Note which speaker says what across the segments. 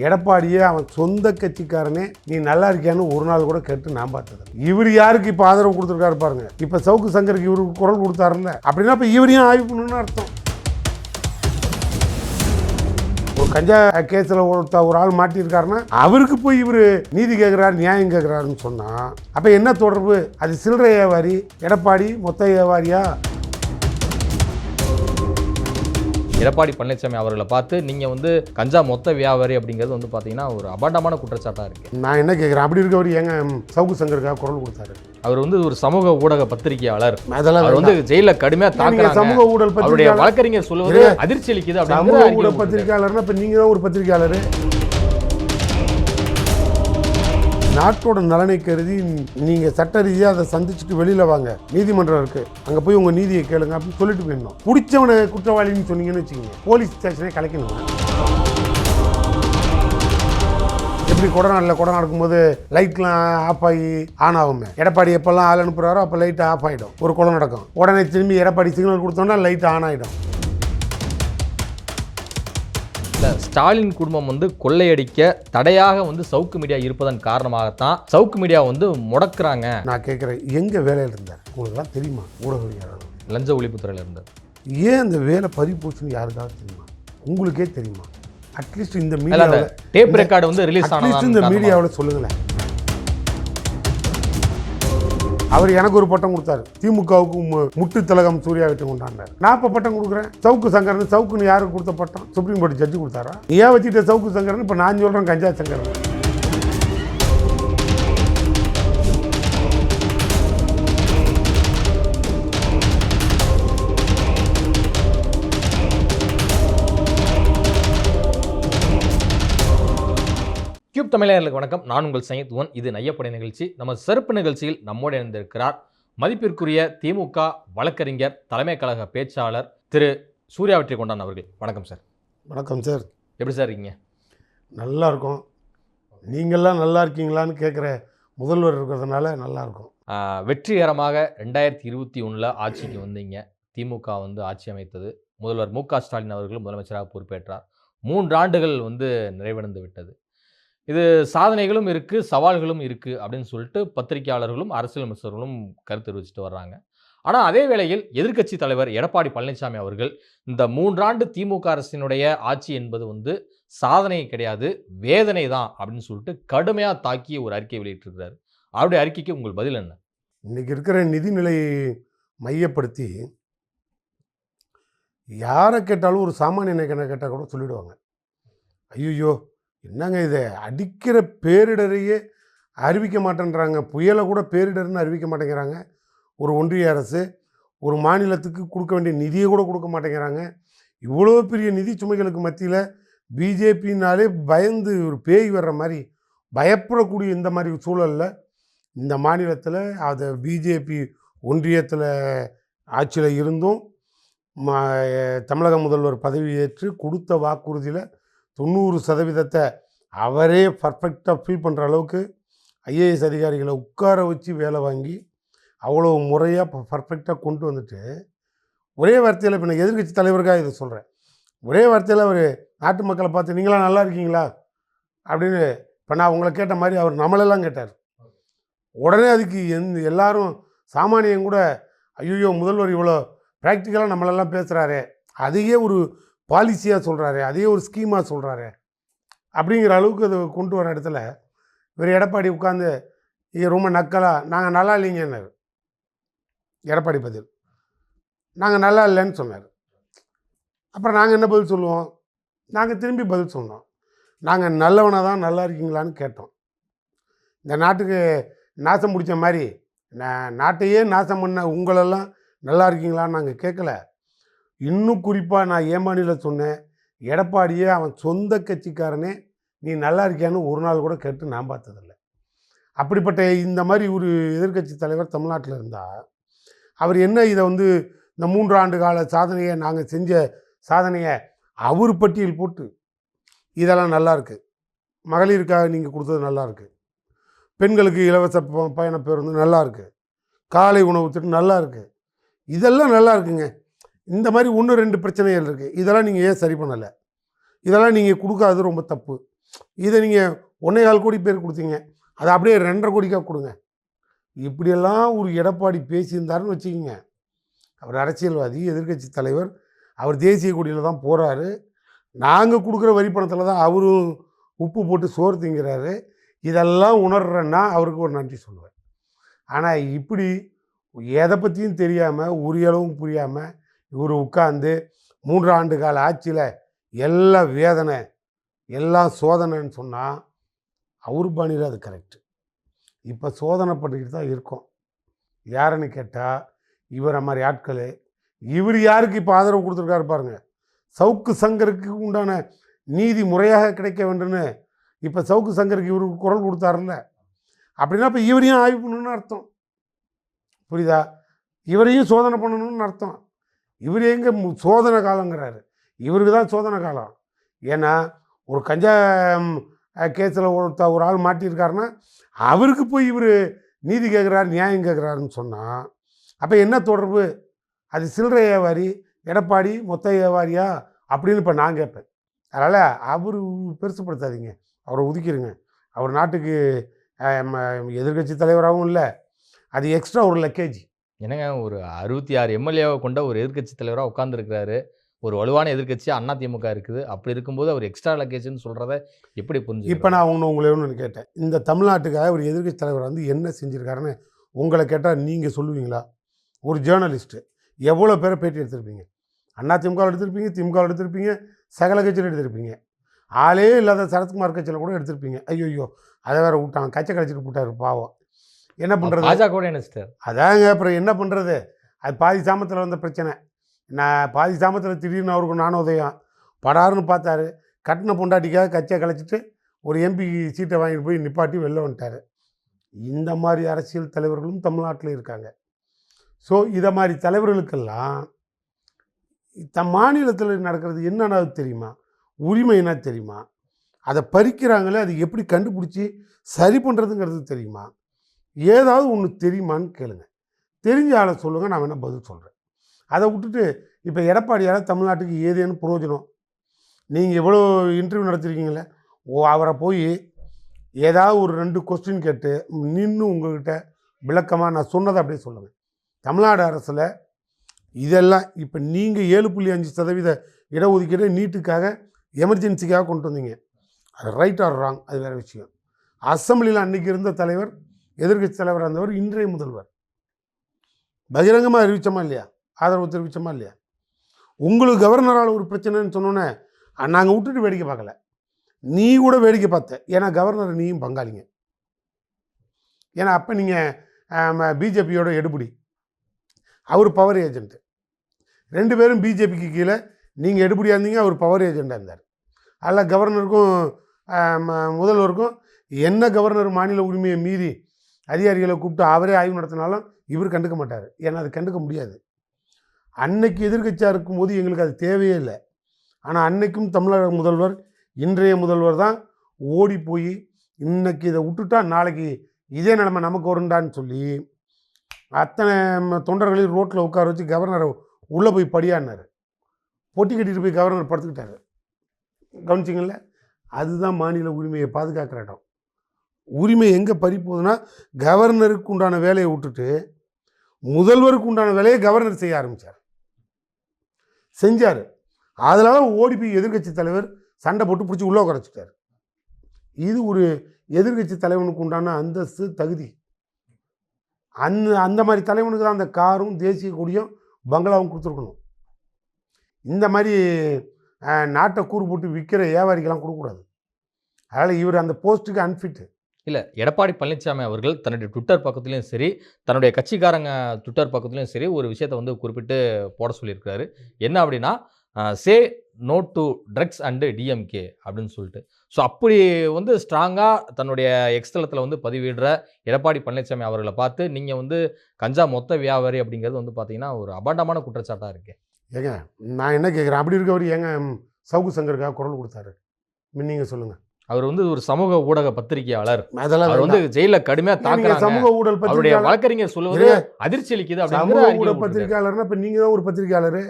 Speaker 1: எடப்பாடியே அவன் சொந்த கட்சிக்காரனே நீ நல்லா இருக்கியான்னு ஒரு நாள் கூட கேட்டு நான் பார்த்தது இவர் யாருக்கு இப்போ ஆதரவு கொடுத்துருக்காரு பாருங்க. இப்போ சவுக்கு சங்கருக்கு இவருக்கு குரல் கொடுத்தாருல்ல. அப்படின்னா இப்போ இவரையும் ஆய்வு பண்ணணும்னு அர்த்தம். ஒரு கஞ்சா கேஸில் ஒருத்த ஒரு ஆள் மாட்டியிருக்காருன்னா அவருக்கு போய் இவர் நீதி கேட்குறாரு நியாயம் கேட்குறாருன்னு சொன்னால் அப்போ என்ன தொடர்பு? அது சில்லறை வியாபாரி எடப்பாடி மொத்த வியாபாரியா?
Speaker 2: எடப்பாடி பழனிசாமி அவர்களை பார்த்து நீங்கள் வந்து கஞ்சா மொத்த வியாபாரி அப்படிங்கிறது வந்து பார்த்தீங்கன்னா ஒரு அபாண்டமான குற்றச்சாட்டாக இருக்குது
Speaker 1: நான் என்ன கேட்குறேன் அப்படி இருக்கவர் ஏங்க சவுக்கு சங்கருக்காக குரல் கொடுத்தாரு?
Speaker 2: அவர் வந்து ஒரு சமூக ஊடக பத்திரிகையாளர்.
Speaker 1: அதெல்லாம்
Speaker 2: அவர் வந்து ஜெயில கடுமையா
Speaker 1: நீங்க
Speaker 2: தாக்குறாங்க.
Speaker 1: சமூக ஊடல்
Speaker 2: அவருடைய வழக்கறிஞர் சொல்லுவது. அதிர்ச்சி அளிக்குது
Speaker 1: சமூக ஊடக. பத்திரிகையாளர்னா இப்போ நீங்கள் தான் ஒரு பத்திரிகையாளர்? நாட்டோட நலனை கருதி நீங்கள் சட்ட ரீதியாக அதை சந்திச்சுட்டு வெளியில் வாங்க. நீதிமன்றம் இருக்குது அங்கே போய் உங்கள் நீதியை கேளுங்க அப்படின்னு சொல்லிட்டு போயிடணும். பிடிச்சவனை குற்றவாளின்னு சொன்னீங்கன்னு வச்சுக்கோங்க. போலீஸ் ஸ்டேஷனே கலைக்கணும். எப்படி கொடநாட்டில் கொடை நடக்கும்போது லைட்லாம் ஆஃப் ஆகி ஆன் ஆகுமே? எடப்பாடி எப்போல்லாம் ஆள் அனுப்புகிறாரோ அப்போ லைட் ஆஃப் ஆகிடும் ஒரு குடம் நடக்கும். உடனே திரும்பி எடப்பாடி சிக்னல் கொடுத்தோன்னா லைட் ஆன் ஆகிடும்
Speaker 2: ஸ்டாலின் குடும்பம் வந்து கொள்ளையடிக்க தடையாக வந்து சவுக்கு மீடியா இருப்பதன் காரணமாகத்தான் சவுக்கு மீடியா வந்து முடக்குறாங்க.
Speaker 1: நான் கேட்குறேன் எங்கே வேலையில் இருந்தார்? உங்களுக்குலாம் தெரியுமா? ஊடகவியலாளர்.
Speaker 2: லஞ்ச ஒழிப்புத்துறையில இருந்தது
Speaker 1: ஏன் அந்த வேலை பறி போச்சுன்னு யாருக்காவது தெரியுமா? உங்களுக்கே தெரியுமா? அட்லீஸ்ட் இந்த
Speaker 2: இல்ல,
Speaker 1: மீடியாவில்
Speaker 2: டேப் ரெக்கார்டு வந்து ரிலீஸ்
Speaker 1: அட்லீஸ்ட் இந்த
Speaker 2: ஆனது
Speaker 1: மீடியாவில் சொல்லுங்களேன். அவர் எனக்கு ஒரு பட்டம் கொடுத்தாரு. திமுகவுக்கு மு- முட்டு திலகம் சூர்யா வெற்றி கொண்டாண்டார் நான் இப்போ பட்டம் கொடுக்குறேன். சவுக்கு சங்கரன் சவுக்குன்னு யாருக்கு கொடுத்த பட்டம்? சுப்ரீம் கோர்ட் ஜட்ஜி கொடுத்தாரா? நீ ஏன் வச்சுட்டு சவுக்கு சங்கரன் இப்போ நான் சொல்கிறேன் கஞ்சா சங்கரன்.
Speaker 2: தமிழர்களுக்கு வணக்கம். நான் உங்கள் சயித் ஒன் இது நையப்படை நிகழ்ச்சி. நம்ம சிறப்பு நிகழ்ச்சியில் நம்மோடு இணைந்திருக்கிறார் மதிப்பிற்குரிய திமுக வழக்கறிஞர் தலைமை கழக பேச்சாளர் திரு சூர்யா வெற்றி கொண்டான் அவர்கள். வணக்கம் சார்.
Speaker 1: வணக்கம் சார்.
Speaker 2: எப்படி சார் இருக்கீங்க?
Speaker 1: நல்லா இருக்கும். நீங்கள்லாம் நல்லா இருக்கீங்களான்னு கேட்குற முதல்வர் இருக்கிறதுனால நல்லா இருக்கும்.
Speaker 2: வெற்றிகரமாக ரெண்டாயிரத்தி இருபத்தி ஒன்றில் ஆட்சிக்கு வந்தீங்க. திமுக வந்து ஆட்சி அமைத்தது. முதல்வர் மு க ஸ்டாலின் அவர்கள் முதலமைச்சராக பொறுப்பேற்றார். மூன்று ஆண்டுகள் வந்து நிறைவடைந்து விட்டது. இது சாதனைகளும் இருக்குது சவால்களும் இருக்குது அப்படின்னு சொல்லிட்டு பத்திரிகையாளர்களும் அரசியல் விமர்சகர்களும் கருத்து தெரிவிச்சுட்டு வர்றாங்க. ஆனால் அதே வேளையில் எதிர்க்கட்சி தலைவர் எடப்பாடி பழனிசாமி அவர்கள் இந்த மூன்றாண்டு திமுக அரசினுடைய ஆட்சி என்பது வந்து சாதனை கிடையாது வேதனை தான் அப்படின்னு சொல்லிட்டு கடுமையாக தாக்கி ஒரு அறிக்கை வெளியிட்டிருக்கிறார். அவருடைய அறிக்கைக்கு உங்கள் பதில் என்ன?
Speaker 1: இன்னைக்கு இருக்கிற நிதிநிலையை மையப்படுத்தி யாரை கேட்டாலும் ஒரு சாமானியனை கேட்டால் கூட சொல்லிடுவாங்க. ஐயோ என்னங்க இது? அடிக்கிற பேரிடரையே அறிவிக்க மாட்டேன்றாங்க. புயலை கூட பேரிடர்னு அறிவிக்க மாட்டேங்கிறாங்க. ஒரு ஒன்றிய அரசு ஒரு மாநிலத்துக்கு கொடுக்க வேண்டிய நிதியை கூட கொடுக்க மாட்டேங்கிறாங்க. இவ்வளோ பெரிய நிதி சுமைகளுக்கு மத்தியில் பிஜேபினாலே பயந்து ஒரு பேய் வர்ற மாதிரி பயப்படக்கூடிய இந்த மாதிரி சூழலில் இந்த மாநிலத்தில் அதை பிஜேபி ஒன்றியத்தில் ஆட்சியில் இருந்தும் தமிழக முதல்வர் பதவியேற்று கொடுத்த வாக்குறுதியில் தொண்ணூறு சதவீதத்தை அவரே பர்ஃபெக்டாக ஃபில் பண்ணுற அளவுக்கு ஐஏஎஸ் அதிகாரிகளை உட்கார வச்சு வேலை வாங்கி அவ்வளோ முறையாக பர்ஃபெக்டாக கொண்டு வந்துட்டு ஒரே வார்த்தையில் இப்போ நான் எதிர்க்கட்சி தலைவருக்காக இதை சொல்கிறேன் ஒரே வார்த்தையில் அவர் நாட்டு மக்களை பார்த்து நீங்களாம் நல்லா இருக்கீங்களா? அப்படின்னு இப்போ நான் உங்களை கேட்ட மாதிரி அவர் நம்மளெல்லாம் கேட்டார். உடனே அதுக்கு எந்த எல்லாரும் சாமானியம் கூட ஐயோ முதல்வர் இவ்வளோ ப்ராக்டிக்கலாக நம்மளெல்லாம் பேசுகிறாரே அதையே ஒரு பாலிசியாக சொல்கிறாரு அதையே ஒரு ஸ்கீமாக சொல்கிறாரு அப்படிங்கிற அளவுக்கு அதை கொண்டு வர இடத்துல இவர் எடப்பாடி உட்காந்து இது ரொம்ப நக்கலாக நாங்கள் நல்லா இல்லைங்கன்னாரு எடப்பாடி பதில். நாங்கள் நல்லா இல்லைன்னு சொன்னார். அப்புறம் நாங்கள் என்ன பதில் சொல்லுவோம்? நாங்கள் திரும்பி பதில் சொன்னோம். நாங்கள் நல்லவனாக தான் நல்லா இருக்கீங்களான்னு கேட்டோம். இந்த நாட்டுக்கு நாசம் பிடிச்ச மாதிரி நான் நாட்டையே நாசம் பண்ண உங்களெல்லாம் நல்லா இருக்கீங்களான்னு நாங்கள் கேட்கல. இன்னும் குறிப்பாக நான் ஏமானியில் சொன்னேன் எடப்பாடியே அவன் சொந்த கட்சிக்காரனே நீ நல்லா இருக்கியான்னு ஒரு நாள் கூட கேட்டு நான் பார்த்ததில்ல. அப்படிப்பட்ட இந்த மாதிரி ஒரு எதிர்க்கட்சி தலைவர் தமிழ்நாட்டில் இருந்தால் அவர் என்ன இதை வந்து இந்த மூன்று ஆண்டு கால சாதனையை நாங்கள் செஞ்ச சாதனையை அவர் பட்டியல் போட்டு இதெல்லாம் நல்லாருக்கு மகளிருக்காக நீங்கள் கொடுத்தது நல்லா இருக்குது பெண்களுக்கு இலவச ப- பயண பேருந்து நல்லா இருக்குது காலை உணவு திட்டம் நல்லா இருக்குது இதெல்லாம் நல்லா இருக்குங்க. இந்த மாதிரி ஒன்று ரெண்டு பிரச்சனைகள் இருக்குது இதெல்லாம் நீங்கள் ஏன் சரி பண்ணலை? இதெல்லாம் நீங்கள் கொடுக்காதது ரொம்ப தப்பு. இதை நீங்கள் ஒன்றே கால் கோடி பேர் கொடுத்தீங்க. அதை அப்படியே ரெண்டரை கோடிக்காக கொடுங்க. இப்படியெல்லாம் ஒரு எடப்பாடி பேசியிருந்தாருன்னு வச்சுக்கோங்க. அவர் அரசியல்வாதி எதிர்க்கட்சி தலைவர் அவர் தேசிய கொடியில் தான் போகிறாரு நாங்கள் கொடுக்குற வரி பணத்தில் தான் அவரும் உப்பு போட்டு சோறு திங்கிறாரு. இதெல்லாம் உணர்றேன்னா அவருக்கு ஒரு நன்றி சொல்லுவேன். ஆனால் இப்படி எதை பற்றியும் தெரியாமல் உரியளவும் புரியாமல் இவர் உட்கார்ந்து மூன்று ஆண்டு கால ஆட்சியில் எல்லா வேதனை எல்லாம் சோதனைன்னு சொன்னால் அவர் பாணியில் அது கரெக்டு இப்போ சோதனை பண்ணிக்கிட்டு தான் இருக்கோம். யாருன்னு கேட்டால் இவரை மாதிரி ஆட்கள் இவர் யாருக்கு இப்போ ஆதரவு கொடுத்துருக்காரு பாருங்க. சவுக்கு சங்கருக்கு உண்டான நீதி முறையாக கிடைக்க வேண்டும்னு இப்போ சவுக்கு சங்கருக்கு இவருக்கு குரல் கொடுத்தாருல்ல. அப்படின்னா இப்போ இவரையும் ஆய்வு பண்ணணும்னு அர்த்தம். புரியுதா? இவரையும் சோதனை பண்ணணும்னு அர்த்தம். இவர் எங்கே சோதனை காலங்கிறாரு இவருக்கு தான் சோதனை காலம். ஏன்னா ஒரு கஞ்சா கேஸில் ஒருத்த ஒரு ஆள் மாட்டியிருக்காருன்னா அவருக்கு போய் இவர் நீதி கேட்குறாரு நியாயம் கேட்குறாருன்னு சொன்னால் அப்போ என்ன தொடர்பு? அது சில்லறை வியாபாரி எடப்பாடி மொத்த வியாபாரியா? அப்படின்னு இப்போ நான் கேட்பேன். அதனால் அவர் பெருசுப்படுத்தாதீங்க. அவரை ஒதுக்கிடுங்க அவர் நாட்டுக்கு எதிர்கட்சி தலைவராகவும் இல்லை. அது எக்ஸ்ட்ரா ஒரு லக்கேஜ்.
Speaker 2: என்னங்க ஒரு அறுபத்தி ஆறு எம்எல்ஏவை கொண்ட ஒரு எதிர்க்கட்சி தலைவராக உட்காந்துருக்கிறாரு ஒரு வலுவான எதிர்க்கட்சி அண்ணா திமுக இருக்குது. அப்படி இருக்கும்போது அவர் எக்ஸ்ட்ரா லக்கேஜ்னு சொல்கிறத எப்படி புரிஞ்சு
Speaker 1: இப்போ நான் ஒன்று உங்களை ஒன்று கேட்டேன். இந்த தமிழ்நாட்டுக்காக ஒரு எதிர்க்கட்சி தலைவர் வந்து என்ன செஞ்சுருக்காருன்னு உங்களை கேட்டால் நீங்கள் சொல்லுவீங்களா? ஒரு ஜேர்னலிஸ்ட்டு எவ்வளோ பேரை பேட்டி எடுத்திருப்பீங்க? அண்ணா திமுக எடுத்திருப்பீங்க திமுக எடுத்திருப்பீங்க சகல கட்சியில் எடுத்திருப்பீங்க. ஆளே இல்லாத சரத்குமார் கட்சியில் கூட எடுத்திருப்பீங்க. ஐயோ ஐயோ அதை வேறு விட்டாங்க கச்சை கழிச்சிட்டு போட்டார் பாவம். என்ன பண்ணுறது
Speaker 2: பாஜக கூட நினைச்சிட்டார்
Speaker 1: அதாங்க அப்புறம் என்ன பண்ணுறது அது பாதி சாமத்தில் வந்த பிரச்சனை. நான் பாதி சாமத்தில் திடீர்னு அவருக்கு நானோதயம் படாருன்னு பார்த்தாரு. கட்டின பொண்டாட்டிக்காக கட்சியை கலைச்சிட்டு ஒரு எம்பி சீட்டை வாங்கிட்டு போய் நிப்பாட்டி வெளில வந்துட்டார். இந்த மாதிரி அரசியல் தலைவர்களும் தமிழ்நாட்டில் இருக்காங்க. ஸோ இதை மாதிரி தலைவர்களுக்கெல்லாம் தம் மாநிலத்தில் நடக்கிறது என்னன்னா தெரியுமா? உரிமை என்ன தெரியுமா? அதை பறிக்கிறாங்களே அது எப்படி கண்டுபிடிச்சி சரி பண்ணுறதுங்கிறது தெரியுமா? ஏதாவது ஒன்று தெரியுமான்னு கேளுங்க. தெரிஞ்ச ஆளை சொல்லுங்கள் நான் வேணால் பதில் சொல்கிறேன் அதை விட்டுட்டு இப்போ எடப்பாடியால் தமிழ்நாட்டுக்கு ஏதேனும் பிரயோஜனம் நீங்கள் எவ்வளோ இன்டர்வியூ நடத்திருக்கீங்களே ஓ அவரை போய் ஏதாவது ஒரு ரெண்டு கொஸ்டின் கேட்டு நின்று உங்கள்கிட்ட விளக்கமாக நான் சொன்னதை அப்படியே சொல்லுங்கள் தமிழ்நாடு அரசில் இதெல்லாம் இப்போ நீங்கள் ஏழு புள்ளி அஞ்சு சதவீத இடஒதுக்கீடு நீட்டுக்காக எமர்ஜென்சிக்காக கொண்டு வந்தீங்க. அது ரைட் ஆர் ராங் அது வேறு விஷயம். அசம்பிளியில் அன்றைக்கி இருந்த தலைவர் எதிர்க்கட்சி தலைவராக இருந்தவர் இன்றைய முதல்வர். பகிரங்கமாக அறிவிச்சோமா இல்லையா? ஆதரவு தெரிவிச்சோமா இல்லையா? உங்களுக்கு கவர்னரால் ஒரு பிரச்சனைன்னு சொன்னோன்னே நாங்கள் விட்டுட்டு வேடிக்கை பார்க்கல. நீ கூட வேடிக்கை பார்த்த. ஏன்னா கவர்னர் நீயும் பங்காளிங்க. ஏன்னா அப்போ நீங்கள் பிஜேபியோட எடுபடி. அவர் பவர் ஏஜென்ட்டு ரெண்டு பேரும் பிஜேபிக்கு கீழே நீங்கள் எடுபடியாக இருந்தீங்க அவர் பவர் ஏஜெண்டாக இருந்தார். அதில் கவர்னருக்கும் முதல்வருக்கும் என்ன கவர்னர் மாநில உரிமையை மீறி அதிகாரிகளை கூப்பிட்டு அவரே ஆய்வு நடத்தினாலும் இவர் கண்டுக்க மாட்டார். ஏன்னா அது கண்டுக்க முடியாது. அன்னைக்கு எதிர்க்கட்சியாக இருக்கும்போது எங்களுக்கு அது தேவையே இல்லை. ஆனால் அன்னைக்கும் தமிழக முதல்வர் இன்றைய முதல்வர் தான் ஓடி போய் இன்னைக்கு இதை விட்டுட்டா நாளைக்கு இதே நிலைமை நமக்கு வருண்டான்னு சொல்லி அத்தனை தொண்டர்களையும் ரோட்டில் உட்கார வச்சு கவர்னரை உள்ளே போய் படியாடினார். பொட்டி கட்டிட்டு போய் கவர்னர் படுத்துக்கிட்டாரு. கவனிச்சிங்கல்ல அதுதான் மாநில உரிமையை பாதுகாக்கிற இடம். உரிமை எங்கே பறிப்போகுதுன்னா கவர்னருக்கு உண்டான வேலையை விட்டுட்டு முதல்வருக்கு உண்டான வேலையை கவர்னர் செய்ய ஆரம்பித்தார் செஞ்சார். அதனால ஓடி போய் தலைவர் சண்டை போட்டு பிடிச்சி உள்ளே உட்காரச்சிட்டார் இது ஒரு எதிர்க்கட்சி தலைவனுக்கு உண்டான அந்தஸ்து தகுதி. அந்த அந்த மாதிரி தலைவனுக்கு தான் அந்த காரும் தேசிய கொடியும் பங்களாவும் கொடுத்துருக்கணும். இந்த மாதிரி நாட்டை கூறு போட்டு விற்கிற வியாபாரிக்கெல்லாம் கொடுக்கக்கூடாது. அதனால் இவர் அந்த போஸ்ட்டுக்கு அன்ஃபிட்டு
Speaker 2: இல்லை எடப்பாடி பழனிசாமி அவர்கள் தன்னுடைய ட்விட்டர் பக்கத்துலையும் சரி தன்னுடைய கட்சிக்காரங்க ட்விட்டர் பக்கத்துலையும் சரி ஒரு விஷயத்தை வந்து குறிப்பிட்டு போட சொல்லியிருக்கிறாரு. என்ன அப்படின்னா say no to drugs and DMK அப்படின்னு சொல்லிட்டு. ஸோ அப்படி வந்து ஸ்ட்ராங்காக தன்னுடைய எக்ஸ்தலத்தில் வந்து பதிவிடுற எடப்பாடி பழனிசாமி அவர்களை பார்த்து நீங்கள் வந்து கஞ்சா மொத்த வியாபாரி அப்படிங்கிறது வந்து பார்த்தீங்கன்னா ஒரு அபாண்டமான குற்றச்சாட்டாக இருக்கு.
Speaker 1: ஏங்க நான் என்ன கேட்குறேன்? அப்படி இருக்கவர் ஏங்க சவுகு சவுக்கு சங்கருக்காக குரல் கொடுத்தாரு. நீங்கள் சொல்லுங்கள்
Speaker 2: அவர் வந்து ஒரு சமூக ஊடக பத்திரிகையாளர். அவர் வந்து. ஜெயில கடுமையா தாக்குறாங்க.
Speaker 1: சமூக ஊடல்
Speaker 2: அவருடைய வழக்கறிஞர் சொல்லுவது. அதிர்ச்சி அளிக்குது
Speaker 1: சமூக ஊடக. பத்திரிகையாளர்னா இப்போ நீங்கள் தான் ஒரு பத்திரிகையாளர்.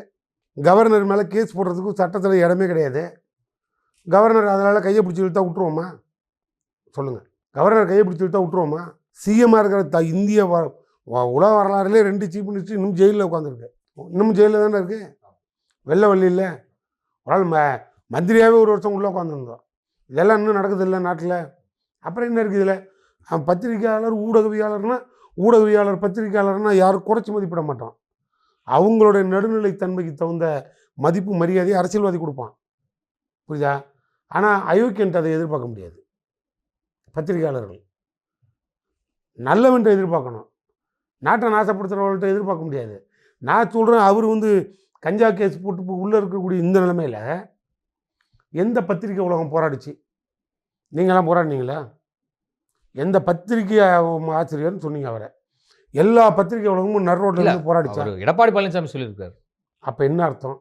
Speaker 1: கவர்னர் மேலே கேஸ் போடுறதுக்கும் சட்டத்தில் இடமே கிடையாது. கவர்னர் அதனால் கையை பிடிச்சி இழுத்தா விட்ருவோமா சொல்லுங்கள் கவர்னர் கையை பிடிச்சி இழுத்தா விட்ருவோமா சிஎம்மாக இருக்கிற த இந்திய உலக வரலாறுலேயே ரெண்டு சீஃப் மினிஸ்டர் இன்னும் ஜெயிலில் உட்காந்துருக்கு இன்னும் ஜெயிலில் தானே இருக்கு? வெள்ளை இல்லை. ஒரு ஆள் ம மந்திரியாகவே ஒரு வருஷம் உள்ளே உட்காந்துருந்தோம் இதெல்லாம் இன்னும் நடக்குது இல்லை நாட்டில்? அப்புறம் என்ன இருக்குது இதில் பத்திரிகையாளர் ஊடகவியாளர்னா ஊடகவியாளர் பத்திரிகையாளர்னால் யாரும் குறைச்சி மதிப்பிட மாட்டோம் அவங்களுடைய நடுநிலைத்தன்மைக்கு தகுந்த மதிப்பு மரியாதையை அரசியல்வாதி கொடுப்பான். புரியுதா? ஆனால் அயோக்கியன்ட்டு அதை எதிர்பார்க்க முடியாது. பத்திரிகையாளர்கள். நல்லவன்ட்டு எதிர்பார்க்கணும். நாட்டை நாசப்படுத்துகிறவர்கள்ட்ட எதிர்பார்க்க முடியாது. நான் சொல்கிறேன் அவர் வந்து கஞ்சா கேஸ் போட்டு உள்ளே இருக்கக்கூடிய இந்த நிலைமையில் எந்த பத்திரிக்கை உலகம் போராடிச்சு? நீங்களாம் போராடினீங்களா? எந்த பத்திரிகை ஆசிரியர்னு சொன்னீங்க அவரை. எல்லா பத்திரிகை உலகமும் நடுரோட்டில் இருந்து போராடிச்சா?
Speaker 2: அவர் எடப்பாடி பழனிசாமி சொல்லியிருக்காரு.
Speaker 1: அப்போ என்ன அர்த்தம்?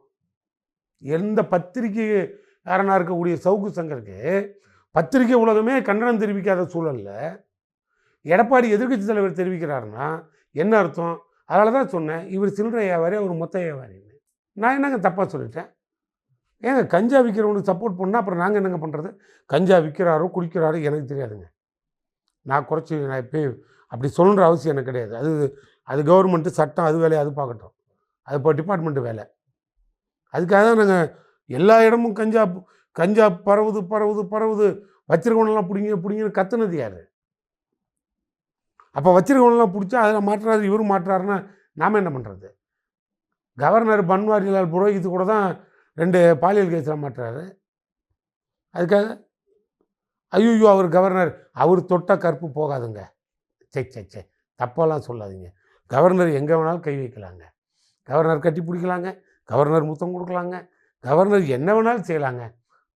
Speaker 1: எந்த பத்திரிகைக்காரனாக இருக்கக்கூடிய சவுக்கு சங்கருக்கு பத்திரிகை உலகமே கண்டனம் தெரிவிக்காத சூழலில் எடப்பாடி எதிர்க்கட்சி தலைவர் தெரிவிக்கிறாருன்னா என்ன அர்த்தம்? அதனால தான் சொன்னேன் இவர் சில்லறை வியாபாரி அவர் மொத்த வியாபாரின்னு நான் என்னங்க தப்பாக சொல்லிட்டேன்? ஏங்க கஞ்சா விற்கிறவனுக்கு சப்போர்ட் பண்ணால் அப்புறம் நாங்கள் என்னங்க பண்ணுறது கஞ்சா விற்கிறாரோ குடிக்கிறாரோ எனக்கு தெரியாதுங்க. நான் குறைச்சி நான் இப்போ அப்படி சொல்கிற அவசியம் எனக்கு கிடையாது. அது அது கவர்மெண்ட்டு சட்டம் அது வேலையை அது பார்க்கட்டும். அது இப்போ டிபார்ட்மெண்ட்டு வேலை. அதுக்காக தான் நாங்கள் எல்லா இடமும் கஞ்சா கஞ்சா பரவுது பரவுது பரவுது. வச்சிருக்கவனெல்லாம் பிடிங்க பிடிங்கன்னு கத்துனது யார்? அப்போ வச்சிருக்கவனெல்லாம் பிடிச்சா அதில் மாற்றுறாரு இவரும் மாற்றுறாருன்னா நாம் என்ன பண்ணுறது கவர்னர் பன்வாரிலால் புரோஹித் கூட தான் ரெண்டு பாலியல் கேஸில் மாட்டுறாரு. அதுக்காக ஐயோ அவர் கவர்னர் அவர் தொட்ட கற்பு போகாதுங்க. சே சே சே தப்பெல்லாம் சொல்லாதீங்க. கவர்னர் எங்கே வேணாலும் கை வைக்கலாங்க. கவர்னர் கட்டி பிடிக்கலாங்க. கவர்னர் முத்தம் கொடுக்கலாங்க. கவர்னர் என்ன வேணாலும் செய்யலாங்க.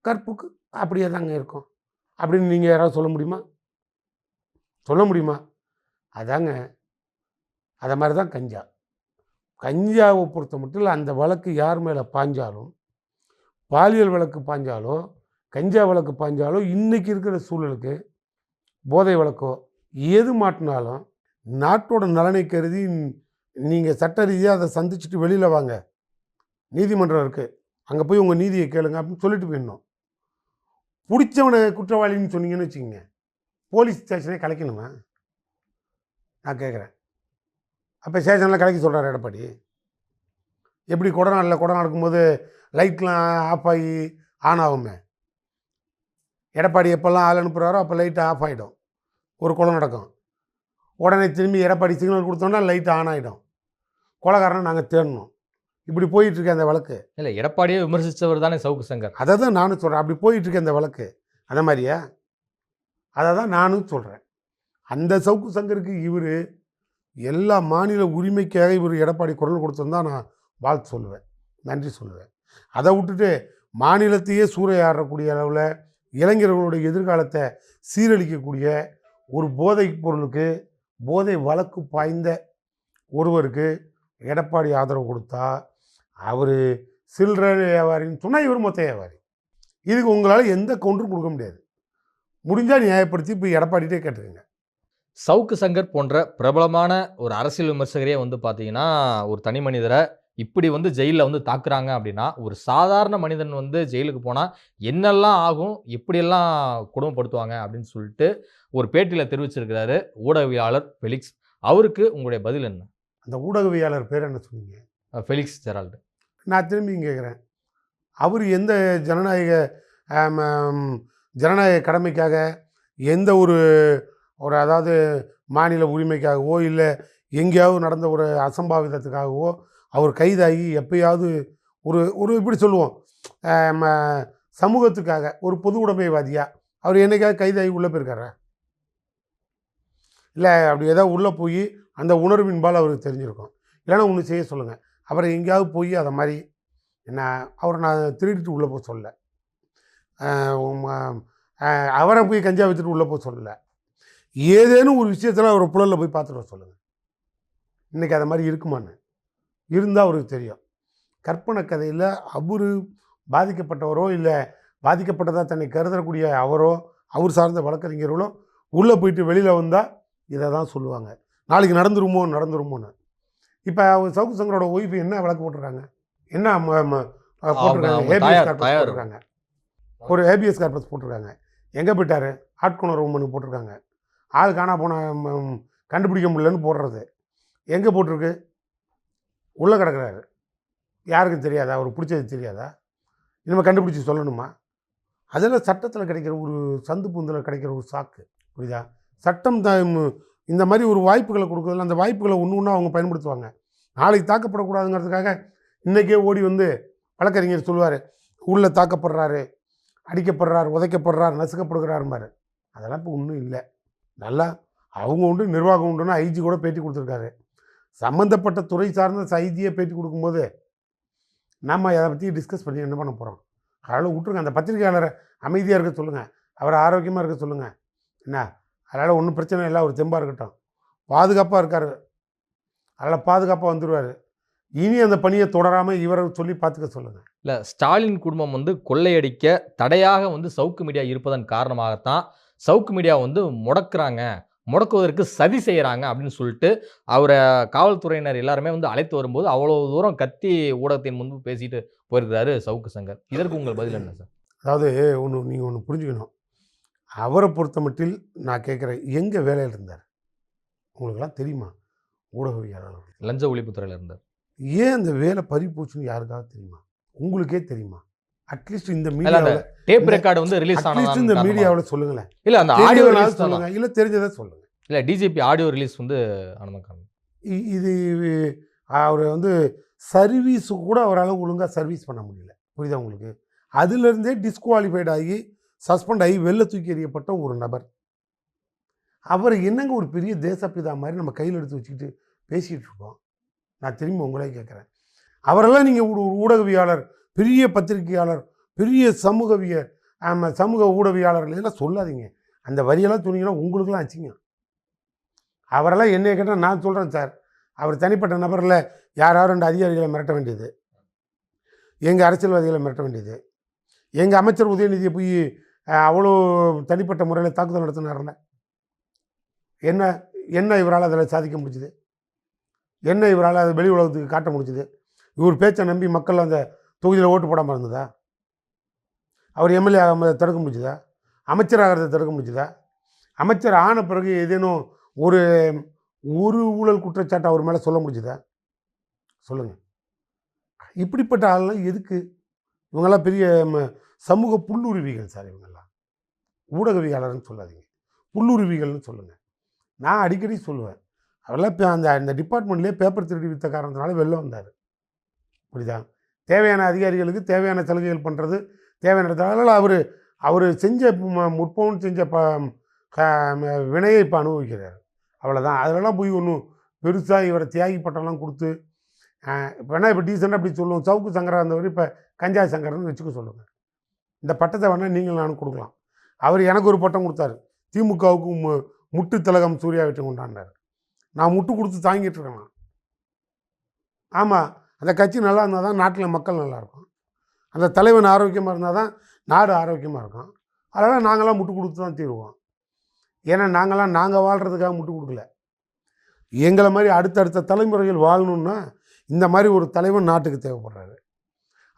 Speaker 1: கற்புக்கு அப்படியே தாங்க இருக்கும். அப்படின்னு நீங்கள் யாராவது சொல்ல முடியுமா? சொல்ல முடியுமா? அதாங்க அதை மாதிரி தான் கஞ்சா. கஞ்சாவை பொறுத்த மட்டும் இல்லை அந்த வழக்கு யார் மேலே பாஞ்சாலும் பாலியல் வழக்கு பாஞ்சாலும் கஞ்சா வழக்கு பாஞ்சாலும் இன்றைக்கி இருக்கிற சூழலுக்கு போதை வழக்கோ எது மாட்டினாலும் நாட்டோட நலனை கருதி நீங்கள் சட்ட ரீதியாக அதை சந்திச்சுட்டு வெளியில் வாங்க. நீதிமன்றம் இருக்குது அங்கே போய் உங்கள் நீதியை கேளுங்க அப்படின்னு சொல்லிட்டு போயிடணும். பிடிச்சவனை குற்றவாளின்னு சொன்னீங்கன்னு வச்சுக்கோங்க. போலீஸ் ஸ்டேஷனே கலைக்கணுமா? நான் கேட்குறேன் அப்போ ஸ்டேஷனில் கலைக்க சொல்கிறார் எடப்பாடி. எப்படி கொடநாட்டில் கொடை நடக்கும்போது லைட்லாம் ஆஃப் ஆகி ஆன் ஆகுமே எடப்பாடி எப்போல்லாம் ஆள் அனுப்புகிறாரோ அப்போ லைட் ஆஃப் ஆகிடும் ஒரு கொலை நடக்கும். உடனே திரும்பி எடப்பாடி சிக்னல் கொடுத்தோன்னா லைட் ஆன் ஆகிடும் கொலைகாரனை நாங்கள் தேடணும். இப்படி போயிட்டுருக்க அந்த வழக்கு.
Speaker 2: இல்ல எடப்பாடியை விமர்சித்தவர் தானே சவுக்கு சங்கர்.
Speaker 1: அதை தான் நானும் சொல்கிறேன் அப்படி போயிட்டுருக்க அந்த வழக்கு. அந்த மாதிரியா? அதை தான் நானும் சொல்கிறேன் அந்த சவுக்கு சங்கருக்கு இவர் எல்லா மாநில உரிமைக்காக இவர் எடப்பாடி குரல் கொடுத்தோன்னு தான் நான் வாழ்த்து சொல்லுவேன். நன்றி சொல்லுவேன். அதை விட்டுட்டு மாநிலத்தையே சூறையாடக்கூடிய அளவில் இளைஞர்களுடைய எதிர்காலத்தை சீரழிக்கக்கூடிய ஒரு போதை பொருளுக்கு போதை வழக்கு பாய்ந்த ஒருவருக்கு எடப்பாடி ஆதரவு கொடுத்தா அவர் சில்லறை வியாபாரின்னு சொன்னால் இவர் மொத்த வியாபாரி. இதுக்கு உங்களால் எந்த கவுண்டரும் கொடுக்க முடியாது. முடிஞ்சால் நியாயப்படுத்தி இப்போ எடப்பாடிட்டே கேட்டுருங்க
Speaker 2: சவுக்கு சங்கர் போன்ற பிரபலமான ஒரு அரசியல் விமர்சகரே வந்து பார்த்தீங்கன்னா ஒரு தனி மனிதரை இப்படி வந்து ஜெயிலில் வந்து தாக்குறாங்க அப்படின்னா ஒரு சாதாரண மனிதன் வந்து ஜெயிலுக்கு போனால் என்னெல்லாம் ஆகும்? எப்படியெல்லாம் கொடுமைப்படுத்துவாங்க? அப்படின்னு சொல்லிட்டு ஒரு பேட்டியில் தெரிவிச்சிருக்கிறாரு ஊடகவியாளர் ஃபெலிக்ஸ். அவருக்கு உங்களுடைய பதில் என்ன?
Speaker 1: அந்த ஊடகவியாளர் பேர் என்ன சொன்னீங்க?
Speaker 2: Felix Gerald.
Speaker 1: நான் திரும்பி கேட்குறேன் அவர் எந்த ஜனநாயக ஜனநாயக கடமைக்காக எந்த ஒரு ஒரு அதாவது மாநில உரிமைக்காகவோ இல்லை எங்கேயாவது நடந்த ஒரு அசம்பாவிதத்துக்காகவோ அவர் கைதாகி எப்பயாவது ஒரு ஒரு இப்படி சொல்லுவோம் சமூகத்துக்காக ஒரு பொது உடைமைவாதியாக அவர் என்னைக்காவது கைதாகி உள்ளே போயிருக்காரா? இல்லை அப்படி ஏதாவது உள்ளே போய் அந்த உணர்வின்பால் அவருக்கு தெரிஞ்சிருக்கும். இல்லைன்னா ஒன்று செய்ய சொல்லுங்கள் அவரை எங்கேயாவது போய் அதை மாதிரி என்ன அவரை நான் திருடிட்டு உள்ளே போக சொல்லலை அவரை போய் கஞ்சா வச்சுட்டு உள்ளே போக சொல்லலை ஏதேனும் ஒரு விஷயத்தில் அவரை புழலில் போய் பார்த்துட்டு வர சொல்லுங்கள் இன்றைக்கி அதை மாதிரி இருக்குமான்னு. இருந்தால் அவருக்கு தெரியும். கற்பனை கதையில் அவர் பாதிக்கப்பட்டவரோ இல்லை பாதிக்கப்பட்டதாக தன்னை கருதக்கூடிய அவரோ அவர் சார்ந்த வழக்கறிஞர்களோ உள்ளே போயிட்டு வெளியில் வந்தால் இதை தான் சொல்லுவாங்க. நாளைக்கு நடந்துருமோ நடந்துருமோன்னு. இப்போ அவங்க சவுக்கு சங்கரோட ஒய்ஃபு என்ன வழக்கு போட்டிருக்காங்க? என்ன போட்டிருக்காங்க? ஒரு ஏபிஎஸ் கார்பஸ் போட்டிருக்காங்க. எங்கே போயிட்டாரு? ஆட்கொணர்வு மனு போட்டிருக்காங்க. ஆள் காணா போன கண்டுபிடிக்க முடியலன்னு போடுறது. எங்கே போட்டிருக்கு? உள்ளே கிடக்கிறாரு. யாருக்கும் தெரியாதா? அவர் பிடிச்சது தெரியாதா? இனிமேல் கண்டுபிடிச்சி சொல்லணுமா? அதெல்லாம் சட்டத்தில் கிடைக்கிற ஒரு சந்து பூந்தில் கிடைக்கிற ஒரு சாக்கு புரியுதா? சட்டம் த இந்த மாதிரி ஒரு வாய்ப்புகளை கொடுக்குறதுல அந்த வாய்ப்புகளை ஒன்று ஒன்றா அவங்க பயன்படுத்துவாங்க. நாளைக்கு தாக்கப்படக்கூடாதுங்கிறதுக்காக இன்றைக்கே ஓடி வந்து வழக்கறிஞர் சொல்லுவார் உள்ளே தாக்கப்படுறாரு அடிக்கப்படுறார் உதைக்கப்படுறார் நசுக்கப்படுகிறாரும்பாரு. அதெல்லாம் இப்போ ஒன்றும் இல்லை. நல்லா அவங்க உண்டு நிர்வாகம் உண்டுன்னு ஐஜி கூட பேட்டி கொடுத்துருக்காரு. சம்மந்தப்பட்ட துறை சார்ந்த செய்தியை பேட்டி கொடுக்கும்போது நம்ம அதை பற்றி டிஸ்கஸ் பண்ணி என்ன பண்ண போகிறோம் அதனால் விட்ருங்க அந்த பத்திரிகையாளரை அமைதியாக இருக்க சொல்லுங்கள் அவரை ஆரோக்கியமாக இருக்க சொல்லுங்கள் என்ன? அதனால் ஒன்றும் பிரச்சனை இல்லை. அவர் தெம்பாக இருக்கட்டும். பாதுகாப்பாக இருக்கார். அதனால் பாதுகாப்பாக வந்துடுவார் இனி அந்த பணியை தொடராமல் இவரை சொல்லி பார்த்துக்க சொல்லுங்கள்
Speaker 2: இல்லை ஸ்டாலின் குடும்பம் வந்து கொள்ளையடிக்க தடையாக வந்து சவுக்கு மீடியா இருப்பதன் காரணமாகத்தான் சவுக்கு மீடியா வந்து முடக்கிறாங்க. முடக்குவதற்கு சதி செய்கிறாங்க அப்படின்னு சொல்லிட்டு அவரை காவல்துறையினர் எல்லாருமே வந்து அழைத்து வரும்போது அவ்வளோ தூரம் கத்தி ஊடகத்தின் முன்பு பேசிட்டு போயிருக்கிறாரு சவுக்கு சங்கர். இதற்கு உங்கள் பதில் என்ன சார்?
Speaker 1: அதாவது ஒன்று நீங்கள் ஒன்று புரிஞ்சுக்கணும். அவரை பொறுத்த மட்டில் நான் கேட்குறேன் எங்கே வேலையில் இருந்தார்? உங்களுக்கெல்லாம் தெரியுமா? ஊடகவியலாளர்.
Speaker 2: லஞ்ச ஒழிப்புத்துறையில இருந்தார்.
Speaker 1: ஏன் அந்த வேலை பறி போச்சுன்னு யாருக்காவது தெரியுமா? உங்களுக்கே தெரியுமா? அட்லீஸ்ட் இந்த மீடியாவில்
Speaker 2: டேப் ரெக்கார்டு வந்து ரிலீஸ்
Speaker 1: அட்லீஸ்ட் இந்த
Speaker 2: ஆனது
Speaker 1: மீடியாவில் சொல்லுங்களேன்.
Speaker 2: இல்ல அந்த ஆடியோ ரிலீஸ்
Speaker 1: சொல்லுங்க. இல்லை தெரிஞ்சதை சொல்லுங்க.
Speaker 2: இல்ல டிஜிபி ஆடியோ ரிலீஸ் வந்து ஆனது காரணம்.
Speaker 1: இ- இது அவர் வந்து சர்வீஸு கூட அவரால் ஒழுங்காக சர்வீஸ் பண்ண முடியல. புரியுதா உங்களுக்கு? அதுலேருந்தே டிஸ்குவாலிஃபைட் ஆகி சஸ்பெண்ட் ஆகி வெளில தூக்கி எறியப்பட்ட ஒரு நபர். அவர் என்னங்க ஒரு பெரிய தேசப்பிதா மாதிரி நம்ம கையில் எடுத்து வச்சுக்கிட்டு பேசிகிட்டு இருக்கோம்? நான் திரும்பி உங்களே கேட்குறேன். அவரெல்லாம் நீங்கள் ஒரு ஊடகவியாளர் பெரிய பத்திரிகையாளர் பெரிய சமூகவியர் ஆமாம் சமூக ஊடகவியாளர்கள் எல்லாம் சொல்லாதீங்க. அந்த வரியெல்லாம் சொன்னீங்கன்னா உங்களுக்கெல்லாம் ஆச்சுங்க அவரெல்லாம் என்ன கேட்டால் நான் சொல்கிறேன் சார். அவர் தனிப்பட்ட நபரில் யாராவது ரெண்டு அதிகாரிகளை மிரட்ட வேண்டியது. எங்கள் அரசியல்வாதிகளை மிரட்ட வேண்டியது. எங்கள் அமைச்சர் உதயநிதியை போய் அவ்வளோ தனிப்பட்ட முறையில் தாக்குதல் நடத்தினார்ல. என்ன என்ன இவரால் அதில் சாதிக்க முடிஞ்சுது? என்ன இவரால் அதை வெளி உலகத்துக்கு காட்ட முடிஞ்சுது? இவர் பேச்சை நம்பி மக்கள் அந்த தொகுதியில் ஓட்டு போடாமல் இருந்ததா? அவர் எம்எல்ஏ ஆகாம தடுக்க முடிஞ்சுதா? அமைச்சர் ஆகிறத தடுக்க முடிஞ்சுதா? அமைச்சர் ஆன பிறகு ஏதேனும் ஒரு ஒரு ஊழல் குற்றச்சாட்டு அவர் மேலே சொல்ல முடிஞ்சுதா? சொல்லுங்கள் இப்படிப்பட்ட ஆள்லாம் எதுக்கு? இவங்கெல்லாம் பெரிய ம- சமூக புல்லுருவிகள் சார் இவங்கெல்லாம். ஊடகவியாளர்னு சொல்லாதீங்க. புல்லுருவிகள்னு சொல்லுங்கள் நான் அடிக்கடி சொல்லுவேன். அவரெல்லாம் இப்போ அந்த அந்த டிபார்ட்மெண்ட்லேயே பேப்பர் திருடி வித்த காரணத்தினால வெளில வந்தார். புரியுதா? தேவையான அதிகாரிகளுக்கு தேவையான சலுகைகள் பண்ணுறது தேவையான அதனால் அவர் அவர் செஞ்ச ம- முற்போன் செஞ்ச ப க- வினையை இப்போ அனுபவிக்கிறார். அவ்வளோதான் அதிலலாம் போய் ஒன்றும் பெருசாக இவரை தியாகி பட்டம்லாம் கொடுத்து இப்போ வேணால் இப்போ டீசெண்டாக அப்படி சொல்லுவோம். சவுக்கு சங்கரா இருந்தவர் இப்போ கஞ்சா சங்கரன்னு வச்சுக்க சொல்லுங்கள் இந்த பட்டத்தை வேணால் நீங்கள் நானும் கொடுக்கலாம். அவர் எனக்கு ஒரு பட்டம் கொடுத்தாரு. திமுகவுக்கு மு முட்டு திலகம் சூர்யா வெற்றி கொண்டாடினார். நான் முட்டு கொடுத்து தாங்கிட்டு இருக்கேன் ஆமாம் அந்த கட்சி நல்லா இருந்தால் தான் நாட்டில் மக்கள் நல்லா இருக்கும் அந்த தலைவன் ஆரோக்கியமாக இருந்தால் தான் நாடு ஆரோக்கியமாக இருக்கும். அதனால் நாங்களாம் முட்டு கொடுத்து தான் தீருவோம். ஏன்னா நாங்களாம் நாங்கள் வாழ்கிறதுக்காக முட்டு கொடுக்கல. எங்களை மாதிரி அடுத்தடுத்த தலைமுறைகள் வாழணுன்னா இந்த மாதிரி ஒரு தலைவன் நாட்டுக்கு தேவைப்படுறாரு.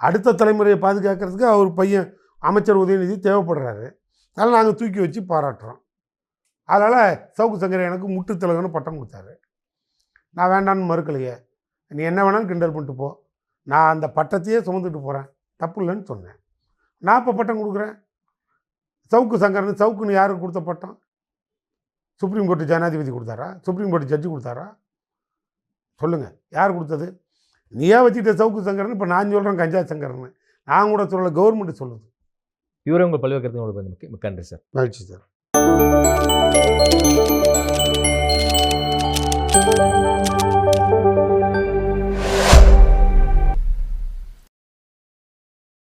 Speaker 1: அடுத்த தலைமுறையை பாதுகாக்கிறதுக்கு அவர் பையன் அமைச்சர் உதயநிதி தேவைப்படுறாரு. அதனால் நாங்கள் தூக்கி வச்சு பாராட்டுறோம். அதனால் சவுக்கு சங்கரை எனக்கு முட்டு திலகன்னு பட்டம் கொடுத்தாரு. நான் வேண்டான்னு மறுக்கலையே. நீ என்ன வேணாலும் கிண்டல் பண்ணிட்டு போ. நான் அந்த பட்டத்தையே சுமந்துட்டு போகிறேன் தப்பு இல்லைன்னு சொன்னேன். நான் இப்போ பட்டம் கொடுக்குறேன்? சவுக்கு சங்கரன் சவுக்குன்னு யாருக்கு கொடுத்த பட்டம்? சுப்ரீம் கோர்ட்டு ஜனாதிபதி கொடுத்தாரா? சுப்ரீம் கோர்ட்டு ஜட்ஜி கொடுத்தாரா? சொல்லுங்கள் யார் கொடுத்தது? நீயா வச்சுக்கிட்ட சவுக்கு சங்கரன்? இப்போ நான் சொல்கிறேன் கஞ்சா சங்கரன். நான் கூட சொல்லலை கவர்மெண்ட் சொல்லுது.
Speaker 2: இவரே உங்கள் பல்வேறு கருத்து மிக்க நன்றி சார்.
Speaker 1: மகிழ்ச்சி சார்.